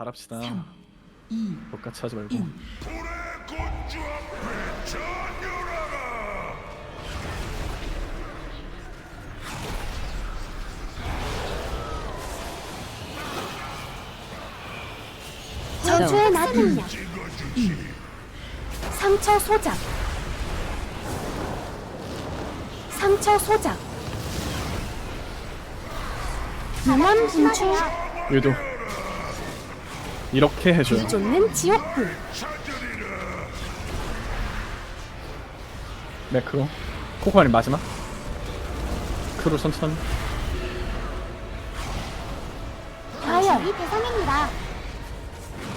잘합시다. 3, 2, 똑같이 하지 말고. 1. 곤주 앞에 전율하라 저주의 나 능력 상처 소작. 상처 소작. 유남 분출 유도 이렇게 해줘요. 쫓는 지옥불 매크로 코코아님 마지막. 크로 천천히. 과열이 대상입니다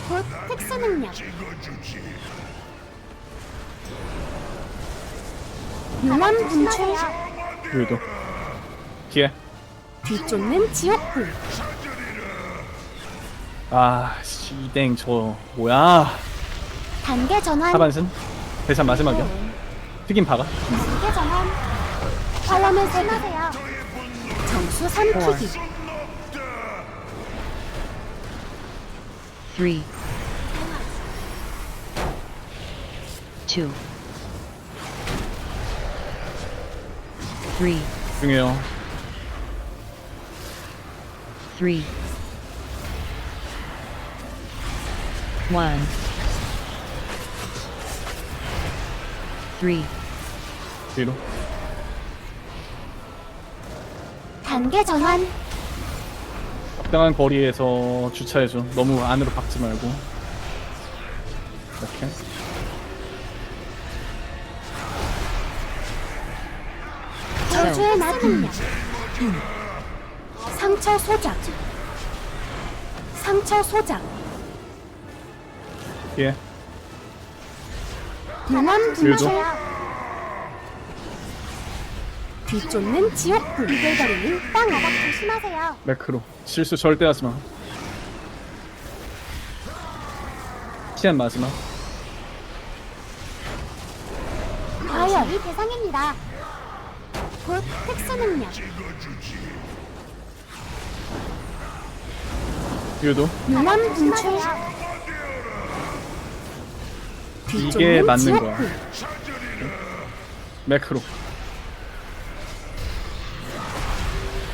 곧 특수 능력 유남 분출 유도 뒤에. 뒤쫓는 지옥불 아 시댕 저 뭐야? 단계 전환. 하반신? 대신 마지막이야. 튀김 박아. 단계 전환. 화염을 세마세요. 정수 삼키기 three, two, three, 중요해요. three, one, three, 뒤로. 단계 전환 적당한 거리에서 주차해줘. 너무 안으로 박지 말고. 이렇게. 저주의 나 능력 상처 소작 상처 소작 유남 분출 유도. 뒤쫓는 지옥불 비글거리는 땅 바닥 조심하세요. 매크로. 실수 절대 하지 마. 시안 마지막. 과열이 대상입니다. 곧 특수 능력. 유도. 유남 분출 이게 뒤쫓는 맞는. 거야. 매크로.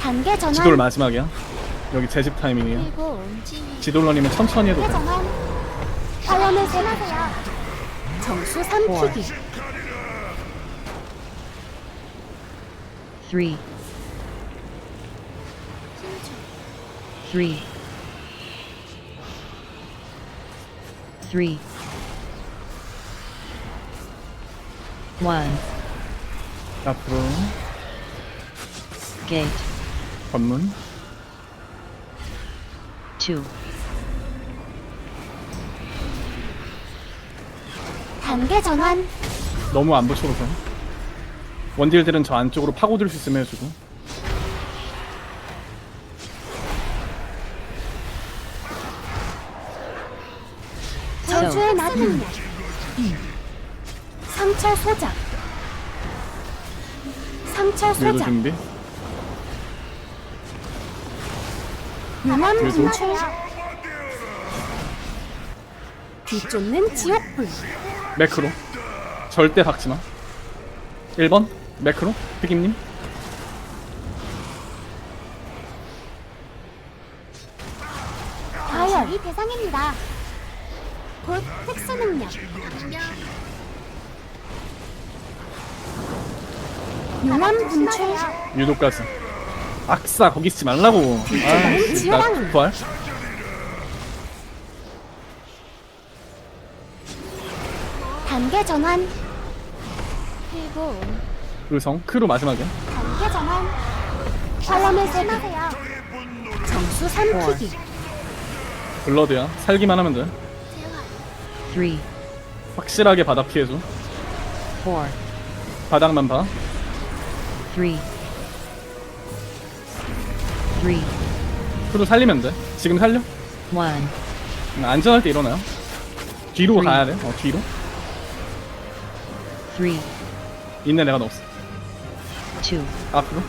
단계 전환. 지돌 마지막이야. 여기 제집 타이밍이야. 그리고 지돌러님은 천천히 해도 돼. 전환. 화염을 세마세요. 정수 삼키기. three, three, three, one, 앞으로. Gate, 관문. Two, 단계 전환. 너무 안 붙여도 돼. 원딜들은 저 안쪽으로 파고들 수 있으면 해주고. 저주의 나 능력 상처 소작 상처 유도 소작 준비. 유남 유도. 분출 뒤쫓는 지옥불. 매크로. 절대 박지 마. 1번 매크로. 튀김님. 과열 이 대상입니다. 곧 특수 능력 유남 분출 유도까지. 악사 거기 있지 말라고. 아, 나. 부활. 단계 전환 그리고 의성 크로 마지막이야. 단계 전환 화염을 세마세요 정수 삼키기 블러드야. 살기만 하면 돼. three, 확실하게 바닥 피해줘. four, 바닥만 봐. Three, three, 크로 살리면 돼. 지금 살려. one, 음, 안전할 때 일어나요. 뒤로 Three. 가야 돼. 어 뒤로. three, 있는 애가 없어. two, 앞으로.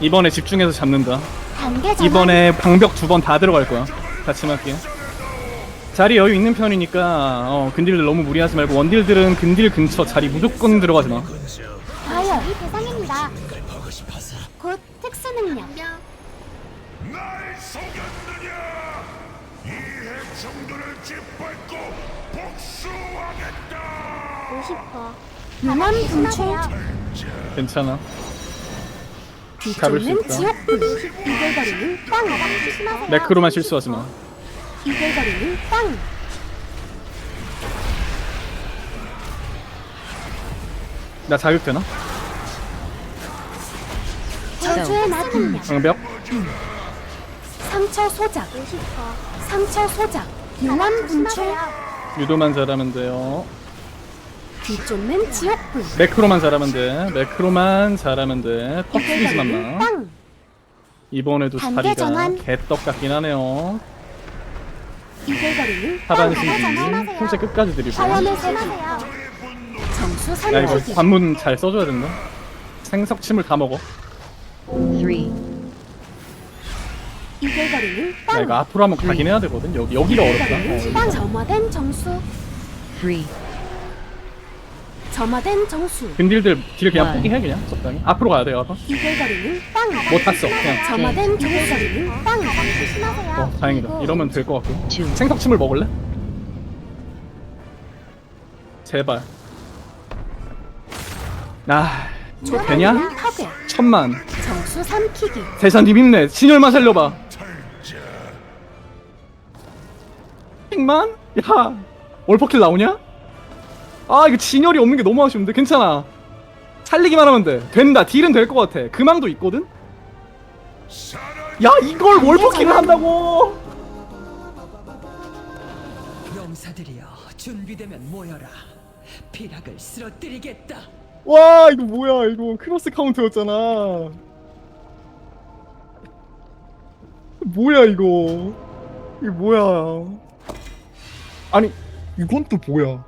이번에 집중해서 잡는다. 단계 전환 이번에 방벽 두 번 다 들어갈 거야. 같이 맞게 자리 여유 있는 편이니까 어, 근딜들 너무 무리하지 말고 원딜들은 근딜 근처 자리 무조건 들어가지 마 능력. 날 속였느냐? 이 핵성들을 짓밟고 복수하겠다. 50%. 유남 분출. 괜찮아 잡을 수 있다. 지옥불. 이글거리는 땅. 조심하세요. 매크로만 실수하지 마 이글거리는 땅. 나 자극되나? 저주의 나능력. 방벽? 상처 소작. 상처 소작. 유남 분출. 유도만 잘하면 돼요 뒤쫓는 지옥불. 매크로만 잘하면 돼 매크로만 잘하면 돼 이글거리는 마 땅. 이번에도 전환. 개떡 같긴 하네요 이글거리는 땅. 하반 신기 풀제 끝까지 드리고 화염을 쏘세요. 정수 야 이거. 관문 잘 써줘야 된다 생석침을 다 먹어 three, 이글거리는 야 땅. 이거 앞으로 한번 가긴 해야 되거든 여기 여기가 이글거리는 어렵다 땅. 어, 점화된 정수. three, 점화된 정수. 근딜들 딜 그냥 원. 포기해 그냥 적당히 앞으로 가야 돼요 아까 이글거리는 땅. 못 탔어 그냥 점화된 정수거리는 땅. 조심하세요. 어 다행이다 이러면 될 것 같고 two, 생석침을 먹을래? 제발 아 되냐? 천만 정수 삼키기. 대사님 힘내 진열만 살려봐. 백만? 야 월퍼킬 나오냐? 아 이거 진열이 없는 게 너무 아쉬운데. 괜찮아. 살리기만 하면 돼. 된다. 딜은 될 것 같아. 금왕도 있거든? 야 이걸 월퍼킬을 한다고? 용사들이여 준비되면 모여라. 비락을 쓰러뜨리겠다. 와 이거 뭐야. 이거 크로스 카운트였잖아 뭐야 이거? 이거 뭐야? 아니 이건 또 뭐야